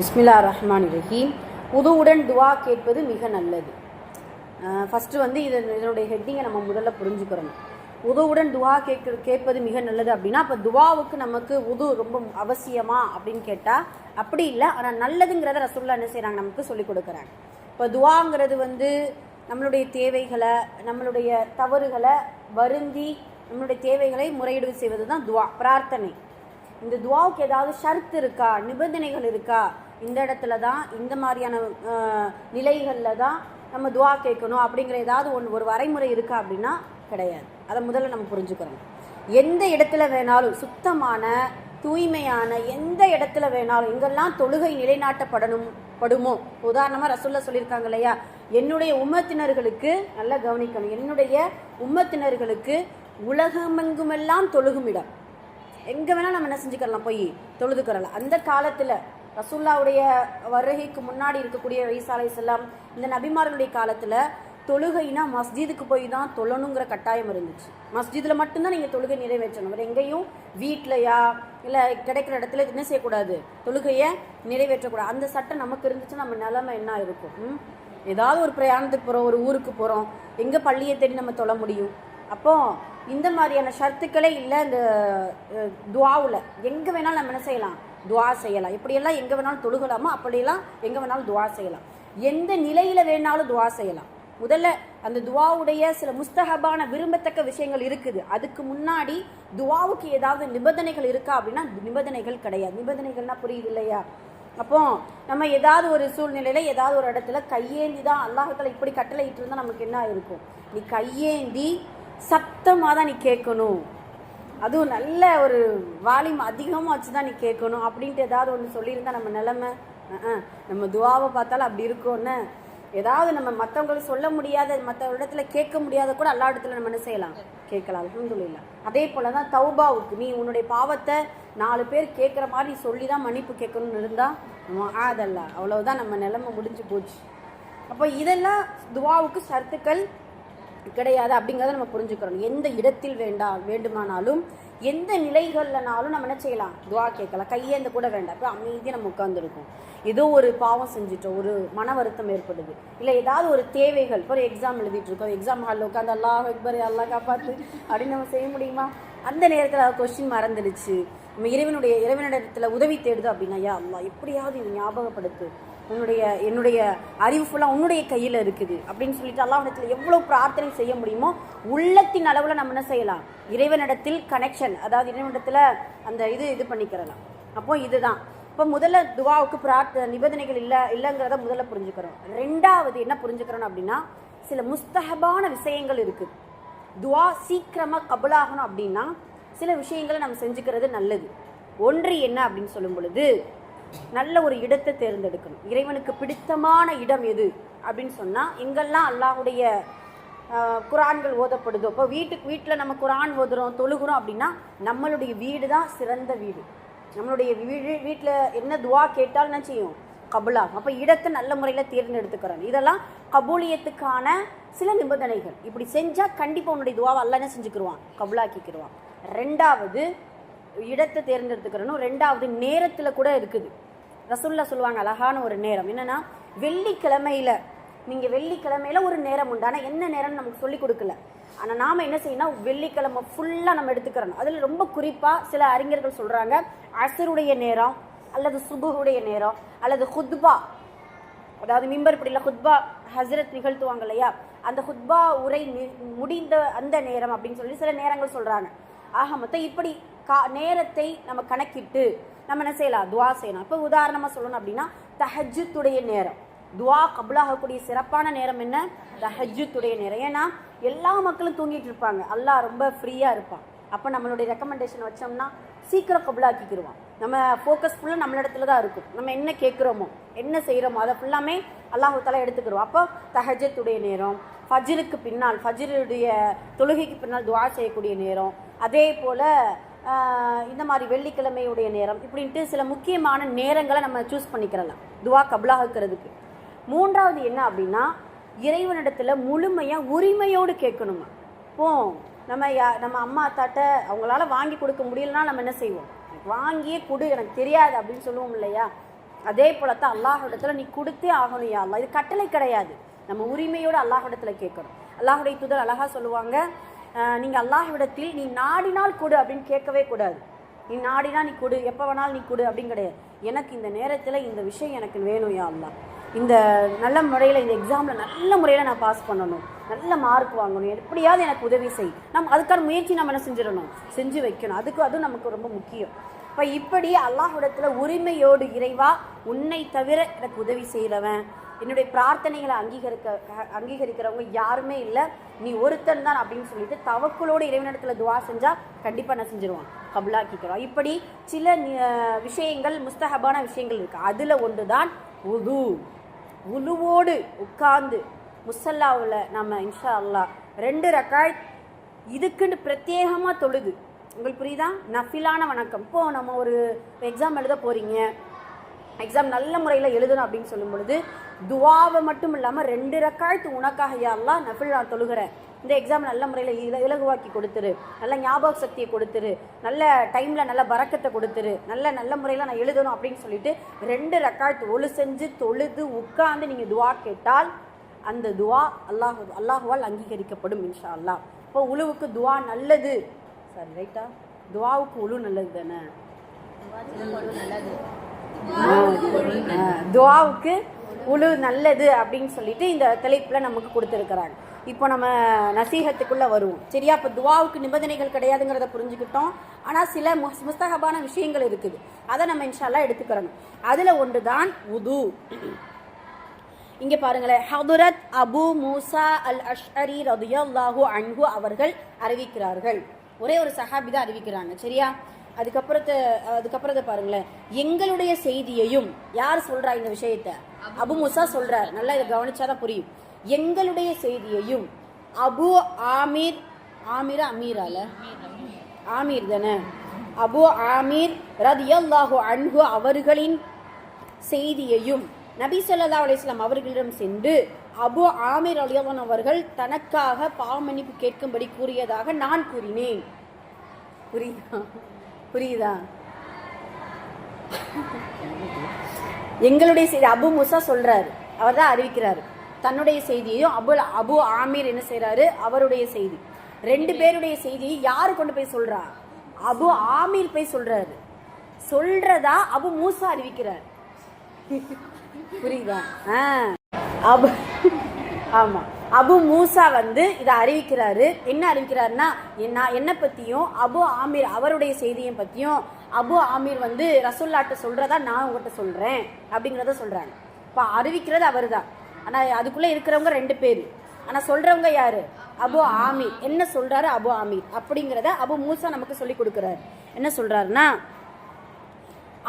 பிஸ்மில்லா ரஹ்மான் ரஹீம் உதுவுடன் துவா கேட்பது மிக நல்லது. ஃபஸ்ட்டு வந்து இது இதனுடைய ஹெட்டிங்கை நம்ம முதல்ல புரிஞ்சுக்கிறோம் உதவுடன் துவா கேட்க கேட்பது மிக நல்லது அப்படின்னா இப்போ துவாவுக்கு நமக்கு உது ரொம்ப அவசியமா அப்படின்னு கேட்டால் அப்படி இல்லை. ஆனால் நல்லதுங்கிறத ரசுல்லா என்ன செய்கிறாங்க நமக்கு சொல்லிக் கொடுக்குறாங்க. இப்போ துவாங்கிறது வந்து நம்மளுடைய தேவைகளை நம்மளுடைய தவறுகளை வருந்தி நம்மளுடைய தேவைகளை முறையீடு செய்வது தான் துவா பிரார்த்தனை. இந்த துவாவுக்கு ஏதாவது ஷர்த் இருக்கா? நிபந்தனைகள் இருக்கா? இந்த இடத்துல தான் இந்த மாதிரியான நிலைகளில் தான் நம்ம துவா கேட்கணும் அப்படிங்கிற ஏதாவது ஒன்று ஒரு வரைமுறை இருக்கா அப்படின்னா கிடையாது. அதை முதல்ல நம்ம புரிஞ்சுக்கிறோம். எந்த இடத்துல வேணாலும் சுத்தமான தூய்மையான எந்த இடத்துல வேணாலும் எங்கெல்லாம் தொழுகை நிலைநாட்டப்படணும் படுமோ? உதாரணமாக ரசூல்லா சொல்லியிருக்காங்க இல்லையா? என்னுடைய உம்மத்தினர்களுக்கு நல்லா கவனிக்கணும் என்னுடைய உம்மத்தினர்களுக்கு உலகமெங்குமெல்லாம் தொழுகும் இடம். எங்கே வேணால் நம்ம என்ன செஞ்சுக்கலாம்? போய் தொழுதுக்கிறலாம். அந்த காலத்தில் ரசூல்லாவுடைய வருகைக்கு முன்னாடி இருக்கக்கூடிய வயசாலை செல்லாம் இந்த நபிமார்களுடைய காலத்தில் தொழுகைனா மஸ்ஜிதுக்கு போய் தான் தொழணுங்கிற கட்டாயம் இருந்துச்சு. மஸ்ஜிதில் மட்டும்தான் நீங்கள் தொழுகை நிறைவேற்றணும். வேறு எங்கேயும் வீட்லையா இல்லை கிடைக்கிற இடத்துல என்ன செய்யக்கூடாது? தொழுகையை நிறைவேற்றக்கூடாது. அந்த சட்டம் நமக்கு இருந்துச்சுன்னா நம்ம நிலைமை என்ன இருக்கும்? ஏதாவது ஒரு பிரயாணத்துக்கு போகிறோம் ஒரு ஊருக்கு போகிறோம் எங்கே பள்ளியை தேடி நம்ம தொழ முடியும்? அப்போ இந்த மாதிரியான ஷர்த்துக்களே இல்லை இந்த துவாவில். எங்கே வேணாலும் நம்ம என்ன செய்யலாம்? துவா செய்யலாம். இப்படியெல்லாம் எங்கே வேணாலும் தொழுகலாமோ அப்படியெல்லாம் எங்கே வேணாலும் துவா செய்யலாம். எந்த நிலையில் வேணாலும் துவா செய்யலாம். முதல்ல அந்த துவாவுடைய சில முஸ்தகபான விரும்பத்தக்க விஷயங்கள் இருக்குது. அதுக்கு முன்னாடி துவாவுக்கு ஏதாவது நிபந்தனைகள் இருக்கா அப்படின்னா நிபந்தனைகள் கிடையாது. நிபந்தனைகள்னா புரியுது இல்லையா? அப்போ நம்ம ஏதாவது ஒரு சூழ்நிலையில் ஏதாவது ஒரு இடத்துல கையேந்தி தான் அல்லாஹத்தில் இப்படி கட்டளை இட்டு இருந்தால் நமக்கு என்ன இருக்கும் நீ கையேந்தி சத்தமாக தான் நீ கேட்கணும். அதுவும் நல்ல ஒரு வால்யூம் அதிகமாக வச்சு தான் நீ கேட்கணும் அப்படின்ட்டு ஏதாவது ஒன்று சொல்லியிருந்தா நம்ம நிலமை நம்ம துவாவை பார்த்தாலும் அப்படி இருக்கும்னு. ஏதாவது நம்ம மற்றவங்களுக்கு சொல்ல முடியாத மற்ற இடத்துல கேட்க முடியாத கூட எல்லா இடத்துல நம்ம என்ன செய்யலாம்? கேட்கலாம் அல்ஹம்துலில்லாஹ். அதே போல தான் தௌபாவுக்கு. நீ உன்னுடைய பாவத்தை நாலு பேர் கேட்குற மாதிரி சொல்லி தான் மன்னிப்பு கேட்கணும்னு இருந்தால் ஆதல்ல. அவ்வளவுதான் நம்ம நிலைமை முடிஞ்சு போச்சு. அப்போ இதெல்லாம் துவாவுக்கு சர்த்துக்கள் கிடையாது அப்படிங்கிறத நம்ம புரிஞ்சுக்கிறோம் எந்த இடத்தில் வேண்டா வேண்டுமானாலும் எந்த நிலைகள்லனாலும் நம்ம என்ன செய்யலாம்? துவா கேட்கலாம். கையேந்த கூட வேண்டாம். இப்போ அமைதியாக நம்ம உட்காந்துருக்கோம் ஏதோ ஒரு பாவம் செஞ்சுட்டோம். ஒரு மன வருத்தம் ஏற்படுது. இல்லை ஏதாவது ஒரு தேவைகள். ஒரு எக்ஸாம் எழுதிட்டு இருக்கோம் எக்ஸாம் ஹாலில் உட்காந்து அல்லாஹ் அக்பர் அல்லாஹ் காப்பாற்று அப்படின்னு நம்ம செய்ய முடியுமா? அந்த நேரத்தில் கொஸ்டின் மறந்துடுச்சு. நம்ம இறைவனுடைய இறைவனிடத்தில் உதவி தேடுது அப்படின்னா யா அல்லா எப்படியாவது இது ஞாபகப்படுத்து. உன்னுடைய என்னுடைய அறிவு ஃபுல்லாக உன்னுடைய கையில் இருக்குது. அப்படின்னு சொல்லிட்டு அல்லாஹிடத்தில் எவ்வளோ பிரார்த்தனை செய்ய முடியுமோ உள்ளத்தின் அளவில் நம்ம என்ன செய்யலாம்? இறைவனிடத்தில் கனெக்ஷன் அதாவது இறைவனிடத்தில் அந்த இது இது பண்ணிக்கிறலாம். அப்போ இதுதான். இப்போ முதல்ல துவாவுக்கு பிரார்த்த நிபந்தனைகள் இல்லை இல்லைங்கிறத முதல்ல புரிஞ்சுக்கிறோம். ரெண்டாவது என்ன புரிஞ்சுக்கிறோம் அப்படின்னா சில முஸ்தகபான விஷயங்கள் இருக்குது துவா சீக்கிரமாக கபலாகணும் அப்படின்னா சில விஷயங்களை நம்ம செஞ்சுக்கிறது நல்லது. ஒன்று என்ன அப்படின்னு சொல்லும் பொழுது நல்ல ஒரு இடத்தை தேர்ந்தெடுக்கணும். இறைவனுக்கு பிடித்தமான இடம் எது? அப்படின்னு சொன்னால் எங்கெல்லாம் அல்லாஹுடைய குரான்கள் ஓதப்படுதோ. இப்போ வீட்டுக்கு வீட்டில் நம்ம குரான் ஓதுறோம் தொழுகிறோம் அப்படின்னா நம்மளுடைய வீடு தான் சிறந்த வீடு. நம்மளுடைய வீடு வீட்டில் என்ன துவா கேட்டால் என்ன செய்யும்? கபுலாகும் அப்போ இடத்தை நல்ல முறையில் தேர்ந்தெடுத்துக்கிறோம் இதெல்லாம் கபூலியத்துக்கான சில நிபந்தனைகள். இப்படி செஞ்சால் கண்டிப்பாக உன்னுடைய துவாவை அல்ல என்ன செஞ்சுக்கிருவான்? கபுலாக்கிக்கிருவான். ரெண்டாவது இடத்தை தேர்ந்தெடுத்துக்கிறனும் ரெண்டாவது நேரத்தில் கூட இருக்குது. ரசுல்லா சொல்லுவாங்க அழகான ஒரு நேரம். என்னென்னா வெள்ளிக்கிழமையில் நீங்கள் வெள்ளிக்கிழமையில் ஒரு நேரம் உண்டு. ஆனால் என்ன நேரம்னு நமக்கு சொல்லி கொடுக்கல. ஆனால் நாம் என்ன செய்யணும் வெள்ளிக்கிழமை ஃபுல்லாக நம்ம எடுத்துக்கிறோம் அதில் ரொம்ப குறிப்பாக சில அறிஞர்கள் சொல்கிறாங்க அசருடைய நேரம் அல்லது சுபுடைய நேரம் அல்லது ஹுத்பா. அதாவது மிம்பர் படியில் ஹுத்பா ஹசரத் நிகழ்த்துவாங்க இல்லையா? அந்த ஹுத்பா உரை நி- முடிந்த அந்த நேரம் அப்படின்னு சொல்லி சில நேரங்கள் சொல்கிறாங்க ஆக மொத்தம் இப்படி கா நேரத்தை நம்ம கணக்கிட்டு நம்ம என்ன செய்யலாம்? துவா செய்யணும். இப்போ உதாரணமாக சொல்லணும் அப்படின்னா தஹஜுத்துடைய நேரம். துவா கபுலாகக்கூடிய சிறப்பான நேரம் என்ன? தஹஜுத்துடைய நேரம். ஏன்னா எல்லா மக்களும் தூங்கிட்டு இருப்பாங்க. அல்லாஹ் ரொம்ப ஃப்ரீயாக இருப்பான். அப்போ நம்மளுடைய ரெக்கமெண்டேஷன் வச்சோம்னா சீக்கிரம் கபுலாக்கிக்கிடுவான் நம்ம ஃபோக்கஸ் ஃபுல்லாக நம்மளிடத்துல தான் இருக்கும். நம்ம என்ன கேட்குறோமோ என்ன செய்கிறோமோ அதை ஃபுல்லாமே அல்லாஹால எடுத்துக்கிறோம் அப்போ தஹஜத்துடைய நேரம் ஃபஜ்ருக்கு பின்னால் ஃபஜ்ருடைய தொழுகைக்கு பின்னால் துவா செய்யக்கூடிய நேரம். அதே போல் இந்த மாதிரி வெள்ளிக்கிழமையுடைய நேரம் இப்படின்ட்டு சில முக்கியமான நேரங்களை நம்ம சூஸ் பண்ணிக்கிறலாம். துவா கபுலாகிறதுக்கு மூன்றாவது என்ன அப்படின்னா இறைவனிடத்தில் முழுமையாக உரிமையோடு கேட்கணுமா. போ நம்ம யா- நம்ம அம்மா அத்தாட்ட அவங்களால வாங்கி கொடுக்க முடியலன்னா நம்ம என்ன செய்வோம்? வாங்கியே கொடு எனக்கு தெரியாது அப்படின்னு சொல்லுவோம் இல்லையா? அதே போல தான் அல்லாஹிடத்தில் நீ கொடுத்தே ஆகணும் யா இது கட்டளை கிடையாது. நம்ம உரிமையோடு அல்லாஹிடத்தில் கேட்கணும். அல்லாஹுடைய தூதர் அழகாக சொல்லுவாங்க நீங்கள் அல்லாஹ்விடத்தில் நீ நாடினால் கொடு அப்படின்னு கேட்கவே கூடாது. நீ நாடினா நீ கொடு எப்போ வேணாலும் நீ கொடு அப்படின்னு கிடையாது. எனக்கு இந்த நேரத்தில் இந்த விஷயம் எனக்கு வேணும் யா அல்லா இந்த நல்ல முறையில் இந்த எக்ஸாமில் நல்ல முறையில் நான் பாஸ் பண்ணணும். நல்ல மார்க் வாங்கணும். எப்படியாவது எனக்கு உதவி செய். நம்ம அதுக்கான முயற்சி நம்ம என்ன செஞ்சிடணும்? செஞ்சு வைக்கணும். அதுக்கு அதுவும் நமக்கு ரொம்ப முக்கியம். இப்போ இப்படி அல்லாஹ்விடத்தில் உரிமையோடு இறைவா உன்னை தவிர எனக்கு உதவி செய்கிறவன் என்னுடைய பிரார்த்தனைகளை அங்கீகரிக்க அங்கீகரிக்கிறவங்க யாருமே இல்லை. நீ ஒருத்தன் தான் அப்படின்னு சொல்லிட்டு தவக்குளோட இறைவனிடத்தில் துவா செஞ்சால் கண்டிப்பாக என்ன செஞ்சிருவான். கபுலாக்கிக்கிறோம் இப்படி சில விஷயங்கள் முஸ்தஹபான விஷயங்கள் இருக்குது அதில் ஒன்று தான் உது உலுவோடு உட்கார்ந்து முசல்லாவில் நம்ம இன்ஷா அல்லா ரெண்டு ரக்காய் இதுக்குன்னு பிரத்யேகமாக தொழுது. உங்களுக்கு புரியுதா? நஃபிலான வணக்கம். இப்போது நம்ம ஒரு எக்ஸாம் எழுத போகிறீங்க எக்ஸாம் நல்ல முறையில் எழுதணும் அப்படின்னு சொல்லும் பொழுது துவாவை மட்டும் இல்லாமல் ரெண்டு ரக்காழ்த்து உனக்காக யாரெல்லாம் நஃபில் நான் தொழுகிறேன். இந்த எக்ஸாம் நல்ல முறையில் இல இலகுவாக்கி கொடுத்துரு. நல்ல ஞாபக சக்தியை கொடுத்துரு. நல்ல டைமில் நல்ல பறக்கத்தை கொடுத்துரு. நல்ல நல்ல முறையில் நான் எழுதணும் அப்படின்னு சொல்லிட்டு ரெண்டு ரக்காழ்த்து ஒழு செஞ்சு தொழுது உட்காந்து நீங்கள் துவா கேட்டால் அந்த துவா அல்லாஹ் அல்லாஹுவால் அங்கீகரிக்கப்படும் இன்ஷா அல்லாஹ் இப்போ உழுவுக்கு துவா நல்லது. சார் ரைட்டா துவாவுக்கு உழு நல்லது தானே? நல்லது. துவாவுக்கு உழு நல்லது அப்படின்னு சொல்லிட்டு இந்த தலைப்பில் நமக்கு கொடுத்துருக்குறாங்க. இப்போ நம்ம நசீகத்துக்குள்ளே வருவோம். சரியா? இப்போ துவாவுக்கு நிபந்தனைகள் கிடையாதுங்கிறத புரிஞ்சுக்கிட்டோம். ஆனால் சில முஸ் முஸ்தகபான விஷயங்கள் இருக்குது. அதை நம்ம இன்ஷால்லாம் எடுத்துக்கிறணும். அதில் ஒன்று தான் உது இங்கே பாருங்களேன். ஹதுரத் அபு மூசா அல் அஷ்அரி ரதுயல்லாஹு அன்ஹு அவர்கள் அறிவிக்கிறார்கள். ஒரே ஒரு சஹாபி தான் அறிவிக்கிறாங்க. சரியா? அதுக்கப்புறத்தை அதுக்கப்புறத்தை பாருங்களேன். எங்களுடைய செய்தியையும் யார் சொல்றா இந்த விஷயத்த? அபு முசா சொல்றார். நல்லா இதை கவனிச்சாதான் புரியும். எங்களுடைய செய்தியையும் அபு ஆமீர் ஆமீரா அமீரால? ஆமீர் தானே? அபு ஆமீர் ரதியல்லாஹு அன்ஹு அவர்களின் செய்தியையும் நபி ஸல்லல்லாஹு அலிஸ்லாம் அவர்களிடம் சென்று அபு ஆமீர் அலியவன் அவர்கள் தனக்காக பாவமன்னிப்பு கேட்கும்படி கூறியதாக நான் கூறினேன். புரியுதா? புரியுதா? எங்களுடைய செய்தி அபு முசா சொல்றாரு. அவர் தான் அறிவிக்கிறார். தன்னுடைய செய்தியையும் அபு அபு ஆமீர் என்ன செய்கிறாரு அவருடைய செய்தி. ரெண்டு பேருடைய செய்தியை யார் கொண்டு போய் சொல்றா? அபு ஆமீர் போய் சொல்றாரு. சொல்றதா அபு மூசா அறிவிக்கிறார். புரியுதா? ஆ. அபு ஆமாம் அபு மூசா வந்து இதை அறிவிக்கிறாரு. என்ன அறிவிக்கிறாருன்னா என்ன என்னை பற்றியும் அபு ஆமீர் அவருடைய செய்தியை பற்றியும் அபு ஆமீர் வந்து ரசூல்லாட்ட சொல்கிறதா நான் உங்கள்கிட்ட சொல்கிறேன் அப்படிங்கிறத சொல்கிறாங்க இப்போ அறிவிக்கிறது அவர் தான் ஆனால் அதுக்குள்ளே இருக்கிறவங்க ரெண்டு பேர். ஆனால் சொல்கிறவங்க யார்? அபு ஆமீர். என்ன சொல்கிறாரு அபு ஆமீர்? அப்படிங்கிறத அபு மூசா நமக்கு சொல்லி கொடுக்குறாரு. என்ன சொல்கிறாருன்னா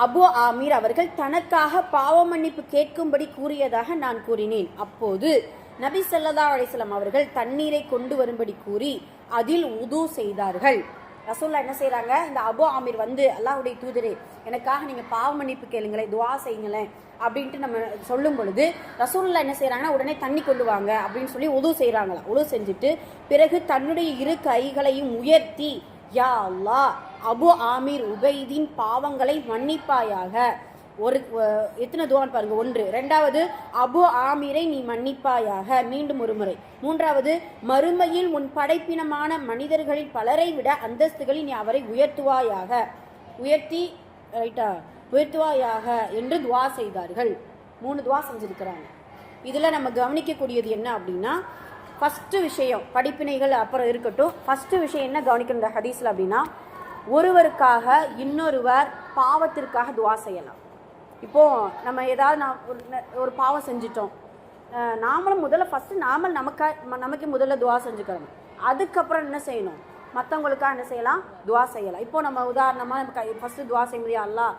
அபு ஆமீர் அவர்கள் தனக்காக பாவ மன்னிப்பு கேட்கும்படி கூறியதாக நான் கூறினேன். அப்போது நபி ஸல்லல்லாஹு அலிஸ்லாம் அவர்கள் தண்ணீரை கொண்டு வரும்படி கூறி அதில் உது செய்தார்கள். ரசூல்லா என்ன செய்கிறாங்க இந்த அபு ஆமீர் வந்து அல்லாஹுடைய தூதரே எனக்காக நீங்கள் பாவ மன்னிப்பு கேளுங்களேன் துவா செய்யுங்களேன் அப்படின்ட்டு நம்ம சொல்லும் பொழுது ரசூல்லா என்ன செய்கிறாங்கன்னா உடனே தண்ணி கொண்டு வாங்க அப்படின்னு சொல்லி உதவு செய்கிறாங்களா உதவு செஞ்சுட்டு பிறகு தன்னுடைய இரு கைகளையும் உயர்த்தி யா அல்லா அபு ஆமீர் உபைதின் பாவங்களை மன்னிப்பாயாக. ஒரு எத்தனை துவான் பாருங்க. ஒன்று. ரெண்டாவது அபு ஆமீரை நீ மன்னிப்பாயாக. மீண்டும் ஒரு முறை. மூன்றாவது மறுமையில் உன் படைப்பினமான மனிதர்களில் பலரை விட அந்தஸ்துகளில் நீ அவரை உயர்த்துவாயாக. உயர்த்தி ரைட்டா உயர்த்துவாயாக என்று துவா செய்தார்கள். மூணு துவா செஞ்சிருக்கிறாங்க. இதில் நம்ம கவனிக்கக்கூடியது என்ன அப்படின்னா ஃபஸ்ட்டு விஷயம் படிப்பினைகள் அப்புறம் இருக்கட்டும். ஃபஸ்ட்டு விஷயம் என்ன கவனிக்கணும் இந்த ஹதீஸில் அப்படின்னா ஒருவருக்காக இன்னொருவர் பாவத்திற்காக துவா செய்யலாம். இப்போது நம்ம ஏதாவது நான் ஒரு ஒரு பாவம் செஞ்சிட்டோம். நாமளும் முதல்ல ஃபஸ்ட்டு நாமல் நமக்கா நமக்கு முதல்ல துவா செஞ்சுக்கிறோம் அதுக்கப்புறம் என்ன செய்யணும்? மற்றவங்களுக்காக என்ன செய்யலாம்? துவா செய்யலாம். இப்போ நம்ம உதாரணமாக நம்ம கை ஃபஸ்ட்டு துவா செய்ய முடியும் அல்லாஹ்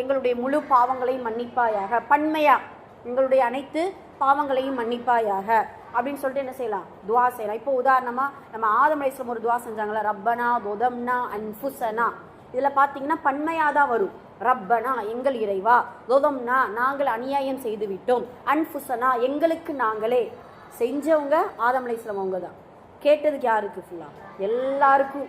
எங்களுடைய முழு பாவங்களையும் மன்னிப்பாயாக பன்மையாக எங்களுடைய அனைத்து பாவங்களையும் மன்னிப்பாயாக அப்படின்னு சொல்லிட்டு என்ன செய்யலாம்? துவா செய்யலாம். இப்போ உதாரணமாக நம்ம ஆதமலேஸ்வரம் ஒரு துவா செஞ்சாங்களா ரப்பனா புதம்னா அன்ஃபுசனா இதில் பார்த்தீங்கன்னா பன்மையாக தான் வரும். ரப்பனா எங்கள் இறைவா லொதம்னா நாங்கள் அநியாயம் செய்து விட்டோம் அன்ஃபுசனா எங்களுக்கு நாங்களே. செஞ்சவங்க ஆதம் அலைஸ்லம் அவங்க தான் கேட்டதுக்கு யாருக்கு ஃபுல்லாக எல்லாருக்கும்.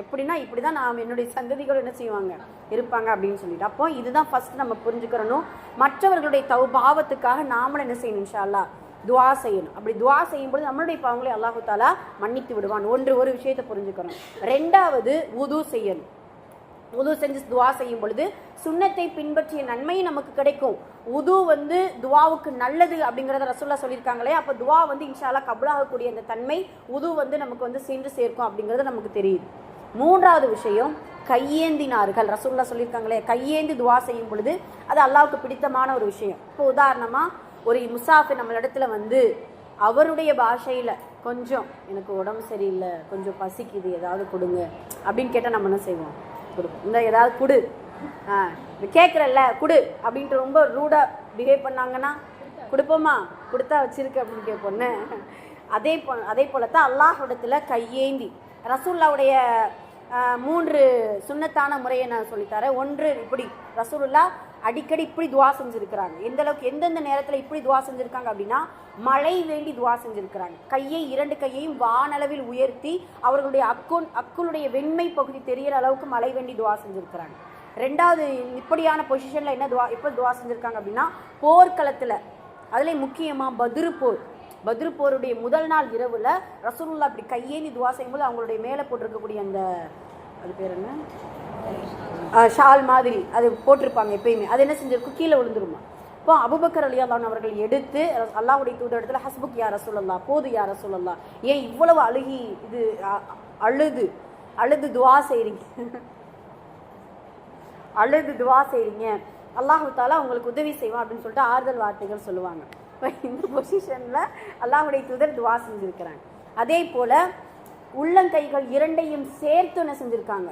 எப்படின்னா இப்படி தான் நாம் என்னுடைய சந்ததிகள் என்ன செய்வாங்க? இருப்பாங்க அப்படின்னு சொல்லிட்டு. அப்போ இதுதான் ஃபர்ஸ்ட் நம்ம புரிஞ்சுக்கிறணும். மற்றவர்களுடைய தவு பாவத்துக்காக நாமளும் என்ன செய்யணும் இன்ஷா அல்லாஹ் துவா செய்யணும். அப்படி துவா செய்யும்போது நம்மளுடைய பாவங்களை அல்லாஹு தாலா மன்னித்து விடுவான். ஒன்று ஒரு விஷயத்தை புரிஞ்சுக்கிறோம். ரெண்டாவது உது செய்யணும். உது செஞ்சு துவா செய்யும் பொழுது சுண்ணத்தை பின்பற்றிய நன்மை நமக்கு கிடைக்கும். உது வந்து துவாவுக்கு நல்லது அப்படிங்கிறத ரசூல்லா சொல்லியிருக்காங்களே அப்போ துவா வந்து இன்ஷால்லா கபுலாகக்கூடிய அந்த தன்மை உது வந்து நமக்கு வந்து சென்று சேர்க்கும் அப்படிங்கிறது நமக்கு தெரியுது. மூன்றாவது விஷயம் கையேந்தினார்கள். ரசூல்லா சொல்லியிருக்காங்களே கையேந்தி துவா செய்யும் பொழுது அது அல்லாவுக்கு பிடித்தமான ஒரு விஷயம். இப்போ உதாரணமாக ஒரு முசாஃபிர் நம்மளிடத்துல வந்து அவருடைய பாஷையில் கொஞ்சம் எனக்கு உடம்பு சரியில்லை கொஞ்சம் பசிக்குது ஏதாவது கொடுங்க அப்படின்னு கேட்டால் நம்ம என்ன செய்வோம்? கொடுக்கும். இந்த ஏதாவது கொடு. ஆ கேட்குறல்ல கொடு அப்படின்ட்டு ரொம்ப ரூடாக பிஹேவ் பண்ணாங்கன்னா கொடுப்போமா? கொடுத்தா வச்சுருக்கு அப்படின்னு கேட்போன்னு அதே போ அதே போல தான் அல்லாஹ்விடத்தில் கையேந்தி. ரசூல்லாவுடைய மூன்று சுன்னத்தான முறையை நான் சொல்லித்தரேன் ஒன்று இப்படி ரசூலுல்லா அடிக்கடி இப்படி துவா செஞ்சுருக்கிறாங்க. எந்த அளவுக்கு எந்தெந்த நேரத்தில் இப்படி துவா செஞ்சுருக்காங்க அப்படின்னா மழை வேண்டி துவா செஞ்சுருக்கிறாங்க. கையை இரண்டு கையையும் வானளவில் உயர்த்தி அவர்களுடைய அக்குன் அக்குளுடைய வெண்மை பகுதி தெரியிற அளவுக்கு மழை வேண்டி துவா செஞ்சுருக்கிறாங்க. ரெண்டாவது இப்படியான பொசிஷனில் என்ன துவா எப்போ துவா செஞ்சுருக்காங்க அப்படின்னா போர்க்களத்தில் அதில் முக்கியமாக பதிரு போர் பத்ரு போருடைய முதல் நாள் இரவில் ரசூலுல்லா அப்படி கையேந்தி துவா செய்யும்போது அவங்களுடைய மேலே போட்டிருக்கக்கூடிய அந்த அது பேர் என்ன? ஷால் மாதிரி அது போட்டிருப்பாங்க எப்பயுமே. அது என்ன செஞ்சிருக்கும்? கீழே விழுந்துருமா. இப்போ அபுபக்கர் அலியாதான் அவர்கள் எடுத்து அல்லாவுடைய தூதர் ஹஸ்புக் யார சொல்லலாம் போது யார சொல்லலாம் ஏன் இவ்வளவு அழுகி இது அழுது அழுது துவா செய்கிறீங்க அழுது துவா செய்கிறீங்க அல்லாஹு தாலா உங்களுக்கு உதவி செய்வான் அப்படின்னு சொல்லிட்டு ஆறுதல் வார்த்தைகள் சொல்லுவாங்க. இப்போ இந்த பொசிஷனில் அல்லாஹுடைய தூதர் துவா செஞ்சுருக்கிறாங்க. அதே போல் உள்ளங்கைகள் இரண்டையும் சேர்த்து என்ன செஞ்சுருக்காங்க?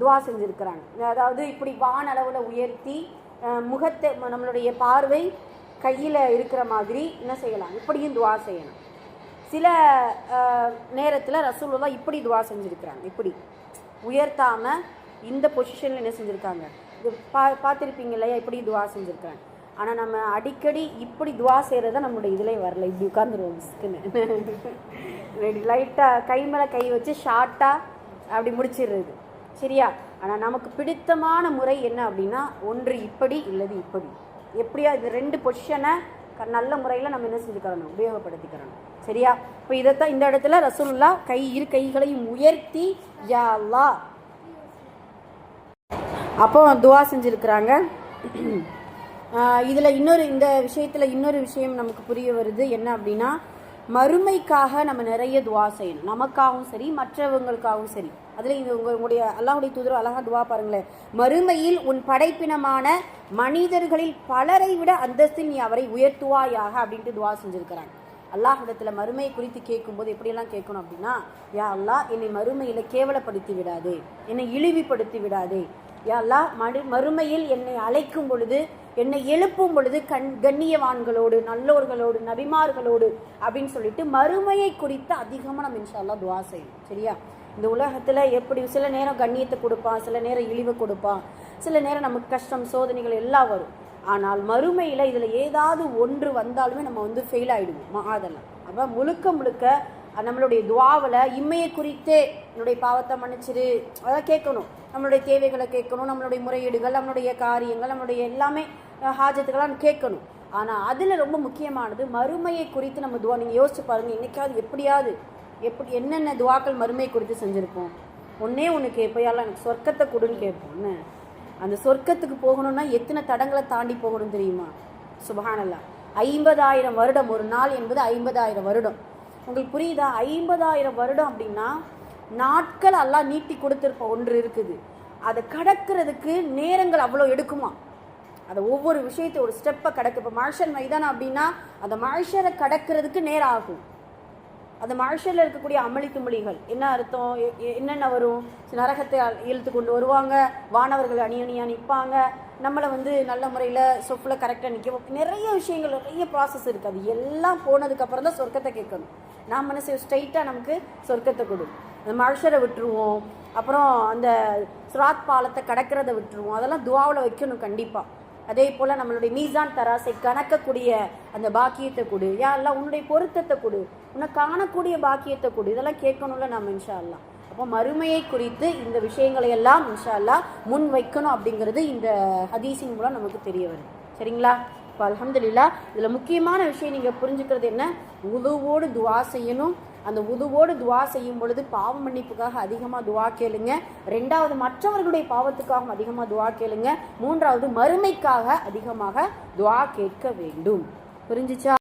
துவா செஞ்சுருக்கிறாங்க. அதாவது இப்படி வான் அளவில் உயர்த்தி முகத்தை நம்மளுடைய பார்வை கையில் இருக்கிற மாதிரி என்ன செய்யலாம்? இப்படியும் துவா செய்யலாம் சில நேரத்தில் ரசூலுல்லா இப்படி துவா செஞ்சுருக்கிறாங்க. இப்படி. உயர்த்தாமல் இந்த பொசிஷனில் என்ன செஞ்சுருக்காங்க? இது பா பார்த்துருப்பீங்க இல்லையா? இப்படி துவா செஞ்சுருக்காங்க ஆனால் நம்ம அடிக்கடி இப்படி துவா செய்கிறத நம்மளுடைய இதில் வரல. இப்படி உட்காந்துருவோம் மிஸ்க்குன்னு லைட்டாக கை மேலே கை வச்சு ஷார்ட்டாக அப்படி முடிச்சிடுறது. சரியா? ஆனால் நமக்கு பிடித்தமான முறை என்ன அப்படின்னா ஒன்று இப்படி இல்லது இப்படி. எப்படியா இது ரெண்டு பொசிஷனை நல்ல முறையில் நம்ம என்ன செஞ்சுக்கிறணும்? உபயோகப்படுத்திக்கிறணும். சரியா? இப்போ இதைத்தான் இந்த இடத்துல ரசூலுல்லா கை இரு கைகளையும் உயர்த்தி யா அப்போ துவா செஞ்சுருக்கிறாங்க. இதில் இன்னொரு இந்த விஷயத்தில் இன்னொரு விஷயம் நமக்கு புரிய வருது. என்ன அப்படின்னா மறுமைக்காக நம்ம நிறைய துவா செய்யணும். நமக்காகவும் சரி மற்றவங்களுக்காகவும் சரி. அதில் இது உங்களுடைய அல்லாஹுடைய தூதர் அழகா துவா பாருங்களேன். மறுமையில் உன் படைப்பினமான மனிதர்களில் பலரை விட அந்தஸ்தில் நீ அவரை உயர்த்துவாயாக அப்படின்ட்டு துவா செஞ்சுருக்கிறாங்க. அல்லாஹிடத்தில் மறுமையை குறித்து கேட்கும்போது எப்படியெல்லாம் கேட்கணும் அப்படின்னா யா அல்லாஹ் என்னை மறுமையில் கேவலப்படுத்தி விடாதே. என்னை இழிவுபடுத்தி விடாதே. யாழ்லா மறு மறுமையில் என்னை அழைக்கும் பொழுது என்னை எழுப்பும் பொழுது கண் கண்ணியவான்களோடு நல்லோர்களோடு நபிமார்களோடு அப்படின்னு சொல்லிட்டு மறுமையை குறித்து அதிகமாக நம்ம இன்ஷால்லா துவா செய்யணும். சரியா? இந்த உலகத்தில் எப்படி சில நேரம் கண்ணியத்தை கொடுப்பான் சில நேரம் இழிவை கொடுப்பான் சில நேரம் நமக்கு கஷ்டம் சோதனைகள் எல்லாம் வரும். ஆனால் மறுமையில் இதில் ஏதாவது ஒன்று வந்தாலுமே நம்ம வந்து ஃபெயில் ஆகிடுவோம் அதெல்லாம் அப்போ முழுக்க முழுக்க நம்மளுடைய துவாவில் இம்மையை குறித்தே என்னுடைய பாவத்தை மன்னிச்சிரு. அதெல்லாம் கேட்கணும். நம்மளுடைய தேவைகளை கேட்கணும். நம்மளுடைய முறையீடுகள் நம்மளுடைய காரியங்கள் நம்மளுடைய எல்லாமே ஹாஜத்துக்கெல்லாம் கேட்கணும். ஆனால் அதில் ரொம்ப முக்கியமானது மறுமையை குறித்து நம்ம துவா. நீங்கள் யோசிச்சு பாருங்கள் என்னைக்காவது எப்படியாவது எப்படி என்னென்ன துவாக்கள் மறுமையை குறித்து செஞ்சுருப்போம்? ஒன்னே ஒன்று கேட்பையால எனக்கு சொர்க்கத்தை கொடுன்னு கேட்போம். என்ன? அந்த சொர்க்கத்துக்கு போகணும்னா எத்தனை தடங்களை தாண்டி போகணும் தெரியுமா? சுபஹானல்லா ஐம்பதாயிரம் வருடம். ஒரு நாள் என்பது ஐம்பதாயிரம் வருடம். உங்களுக்கு புரியுதா? ஐம்பதாயிரம் வருடம் அப்படின்னா நாட்கள் எல்லாம் நீட்டி கொடுத்துருப்ப ஒன்று இருக்குது. அதை கடக்கிறதுக்கு நேரங்கள் அவ்வளோ எடுக்குமா? அதை ஒவ்வொரு விஷயத்தை ஒரு ஸ்டெப்பை கடக்கு. இப்போ மனுஷன் மைதானம் அப்படின்னா அந்த மனுஷரை கடக்கிறதுக்கு நேரம் ஆகும். அந்த மனுஷரில் இருக்கக்கூடிய அமளி துமளிகள் என்ன அர்த்தம்? எ- என்னென்ன வரும்? நரகத்தை இழுத்து கொண்டு வருவாங்க வானவர்கள் அணி அணியாக நிற்பாங்க நம்மளை வந்து நல்ல முறையில் சொப்பில் கரெக்டாக நிற்க நிறைய விஷயங்கள் நிறைய ப்ராசஸ் இருக்குது அது எல்லாம் போனதுக்கப்புறம் தான் சொர்க்கத்தை கேட்கணும். நாம் என்ன செய்வோம்? ஸ்ட்ரைட்டாக நமக்கு சொர்க்கத்தை கொடு. அந்த மனுஷரை விட்டுருவோம். அப்புறம் அந்த சுராத் பாலத்தை கடக்கிறத விட்டுருவோம். அதெல்லாம் துவாவில் வைக்கணும் கண்டிப்பாக அதே போல் நம்மளுடைய மீசான் தராசை கணக்கக்கூடிய அந்த பாக்கியத்தை கொடு. யா எல்லாம் உன்னுடைய பொருத்தத்தை கொடு. உன்னை காணக்கூடிய பாக்கியத்தை கொடு. இதெல்லாம் கேட்கணும்ல நம்ம இன்ஷா அல்லாஹ் அப்போ மறுமையை குறித்து இந்த விஷயங்களை எல்லாம் இன்ஷா முன் வைக்கணும் அப்படிங்கிறது இந்த ஹதீஸின் மூலம் நமக்கு தெரிய வருது. சரிங்களா? இப்போ அலமதுல்லா இதில் முக்கியமான விஷயம் நீங்கள் புரிஞ்சுக்கிறது என்ன? உதுவோடு துவா செய்யணும். அந்த உதுவோடு துவா செய்யும் பொழுது பாவ மன்னிப்புக்காக அதிகமாக துவா கேளுங்க. ரெண்டாவது மற்றவர்களுடைய பாவத்துக்காகவும் அதிகமாக துவா கேளுங்க. மூன்றாவது மறுமைக்காக அதிகமாக துவா கேட்க வேண்டும். புரிஞ்சிச்சா?